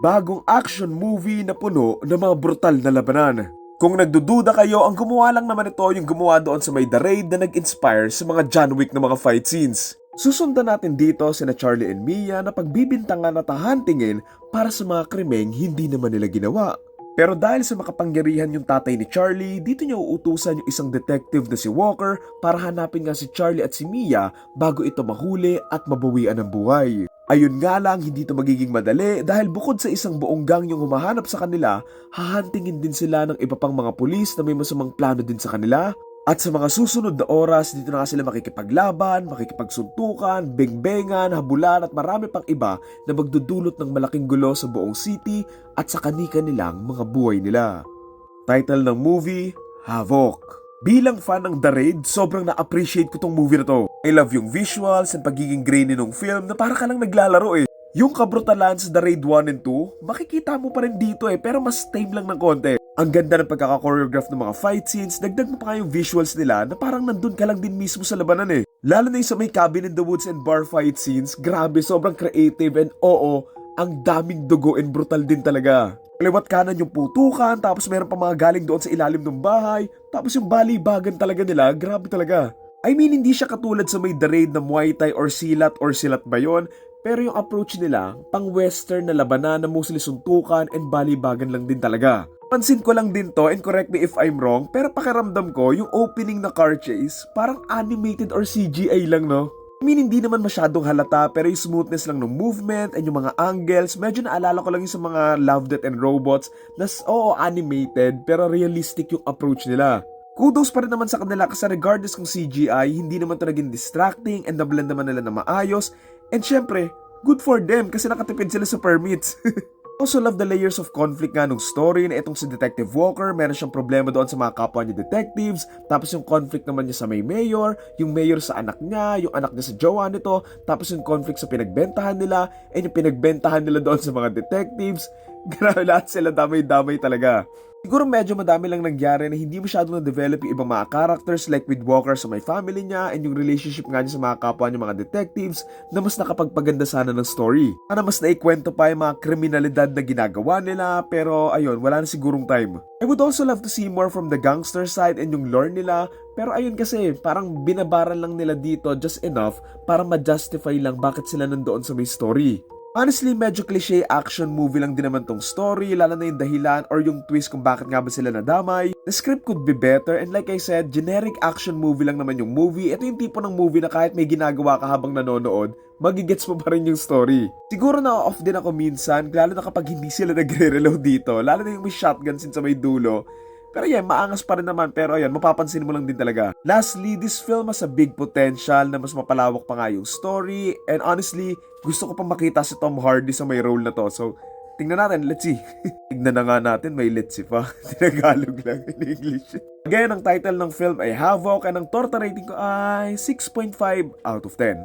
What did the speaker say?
bagong action movie na puno ng mga brutal na labanan. Kung nagdududa kayo, ang gumawa lang naman ito yung gumawa doon sa may The Raid na nag-inspire sa mga John Wick na mga fight scenes. Susundan natin dito sina Charlie and Mia na pagbibintangan at hahantingin para sa mga krimeng hindi naman nila ginawa. Pero dahil sa makapangyarihan yung tatay ni Charlie, dito niya uutusan yung isang detective na si Walker para hanapin nga si Charlie at si Mia bago ito mahuli at mabawian ng buhay. Ayun nga lang, hindi ito magiging madali dahil bukod sa isang buong gang yung humahanap sa kanila, hahantingin din sila ng iba pang mga pulis na may masamang plano din sa kanila. At sa mga susunod na oras, dito na sila makikipaglaban, makikipagsuntukan, bengbengan, habulan at marami pang iba na magdudulot ng malaking gulo sa buong city at sa kanika nilang mga buhay nila. Title ng movie, Havoc. Bilang fan ng The Raid, sobrang na-appreciate ko tong movie na to. I love yung visuals and pagiging grainy ng film na para ka lang naglalaro eh. Yung kabrutalan sa The Raid 1 and 2, makikita mo pa rin dito eh, pero mas tame lang ng konti. Ang ganda ng pagkaka-choreograph ng mga fight scenes, dagdag mo pa nga yung visuals nila na parang nandun ka lang din mismo sa labanan eh. Lalo na yung sa may cabin in the woods and bar fight scenes, grabe, sobrang creative and oo, ang daming dugo and brutal din talaga. Kaliwat kanan yung putukan, tapos meron pa mga galing doon sa ilalim ng bahay, tapos yung balibagan talaga nila, grabe talaga. I mean, hindi siya katulad sa may Raid na Muay Thai or Silat or Silat ba yun? Pero yung approach nila, pang western na labanan na mostly suntukan and balibagan lang din talaga. Pansin ko lang din to, and correct me if I'm wrong, pero pakiramdam ko, yung opening na car chase, parang animated or CGI lang no? I mean, hindi naman masyadong halata pero yung smoothness lang ng movement and yung mga angles, medyo naalala ko lang yung sa mga Love, Death, and Robots na oo, animated pero realistic yung approach nila. Kudos pa rin naman sa kanila kasi regardless kung CGI, hindi naman ito naging distracting and nablend naman nila na maayos. And syempre, good for them kasi nakatipid sila sa permits. Also love the layers of conflict nga nung story na itong si Detective Walker, meron siyang problema doon sa mga kapwa niya detectives, tapos yung conflict naman niya sa may mayor, yung mayor sa anak niya, yung anak niya sa jowa nito, tapos yung conflict sa pinagbentahan nila, and yung pinagbentahan nila doon sa mga detectives. Grabe lahat sila damay-damay talaga. Siguro medyo madami lang nangyari na hindi masyadong na-develop yung ibang mga characters like with Walker sa my family niya and yung relationship nga niya sa mga kapwa niya mga detectives na mas nakapagpaganda sana ng story. Sana mas naikwento pa yung mga kriminalidad na ginagawa nila pero ayun, wala na sigurong time. I would also love to see more from the gangster side and yung lore nila pero ayun kasi parang binabaran lang nila dito just enough para ma-justify lang bakit sila nandoon sa may story. Honestly, medyo cliche action movie lang din naman tong story, lalo na yung dahilan or yung twist kung bakit nga ba sila nadamay. The script could be better and like I said, generic action movie lang naman yung movie. Ito yung tipo ng movie na kahit may ginagawa ka habang nanonood, magigets mo pa rin yung story. Siguro na off din ako minsan, lalo na kapag hindi sila nagre-reload dito, lalo na yung may shotgun sin sa may dulo. Pero yan, maangas pa rin naman. Pero ayan, mapapansin mo lang din talaga. Lastly, this film has a big potential na mas mapalawak pa nga yung story. And honestly, gusto ko pa makita si Tom Hardy sa may role na to. So, tingnan natin. Let's see. tingnan na nga natin, may let's see pa. Tinagalog lang in English. Again, ang title ng film ay Havoc and ang torta rating ko ay 6.5 out of 10.